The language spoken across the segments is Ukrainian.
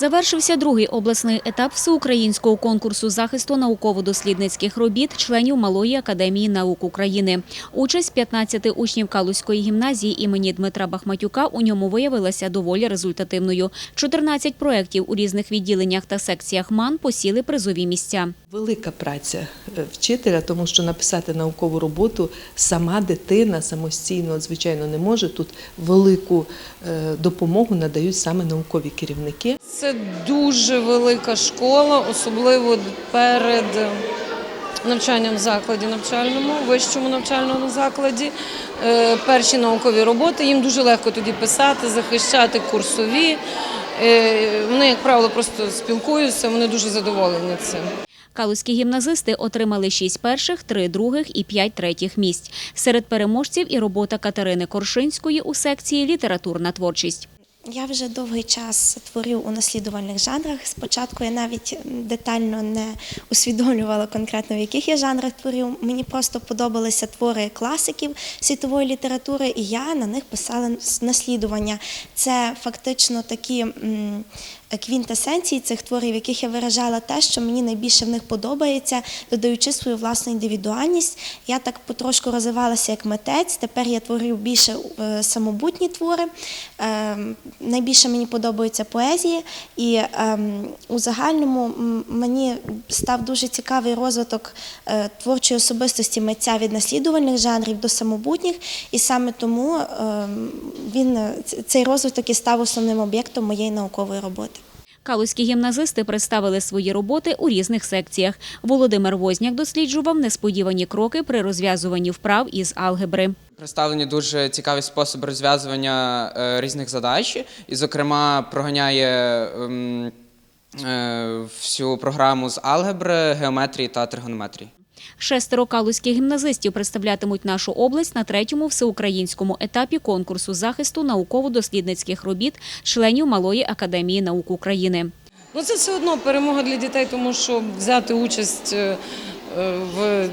Завершився другий обласний етап всеукраїнського конкурсу захисту науково-дослідницьких робіт членів Малої академії наук України. Участь 15 учнів Калузької гімназії імені Дмитра Бахматюка у ньому виявилася доволі результативною. 14 проєктів у різних відділеннях та секціях МАН посіли призові місця. Велика праця е, вчителя, тому що написати наукову роботу сама дитина самостійно, звичайно, не може. Тут велику е, допомогу надають саме наукові керівники. Це дуже велика школа, особливо перед навчанням в закладі навчальному, вищому навчальному закладі. Е, Перші наукові роботи їм дуже легко тоді писати, захищати курсові. Е, Вони, як правило, просто спілкуються, вони дуже задоволені цим. Калузькі гімназисти отримали 6 перших, 3 других і 5 третіх місць. Серед переможців і робота Катерини Коршинської у секції Літературна творчість. Я вже довгий час творю у наслідувальних жанрах. Спочатку я навіть детально не усвідомлювала конкретно, в яких я жанрах творю. Мені просто подобалися твори класиків світової літератури, і я на них писала наслідування. Це фактично такі квінтесенції цих творів, в яких я виражала те, що мені найбільше в них подобається, додаючи свою власну індивідуальність. Я так потрошку розвивалася як митець. Тепер я творю більше е, самобутні твори. Найбільше мені подобаються поезії, і ем, у загальному мені став дуже цікавий розвиток е, творчої особистості митця від наслідувальних жанрів до самобутніх, і саме тому е, він цей розвиток і став основним об'єктом моєї наукової роботи. Калузькі гімназисти представили свої роботи у різних секціях. Володимир Возняк досліджував несподівані кроки при розв'язуванні вправ із алгебри. Представлені дуже цікаві способи розв'язування е, різних задач, і, зокрема, проганяє ем, е, всю програму з алгебри, геометрії та тригонометрії. Шестеро калузьких гімназистів представлятимуть нашу область на третьому всеукраїнському етапі конкурсу захисту науково-дослідницьких робіт членів Малої академії наук України. Ну, це все одно перемога для дітей, тому що взяти участь е, е, в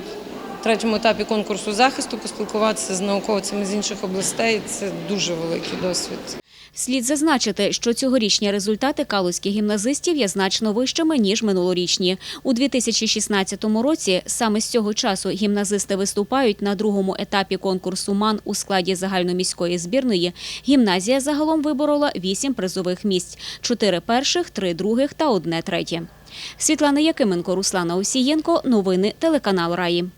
третьому етапі конкурсу захисту, поспілкуватися з науковцями з інших областей це дуже великий досвід. Слід зазначити, що цьогорічні результати калузьких гімназистів є значно вищими, ніж минулорічні. У 2016 році саме з цього часу гімназисти виступають на другому етапі конкурсу МАН у складі загальноміської збірної. Гімназія загалом виборола вісім призових місць – чотири перших, три других та одне третє. Світлана Якименко, Руслана Осієнко. Новини телеканал Раї.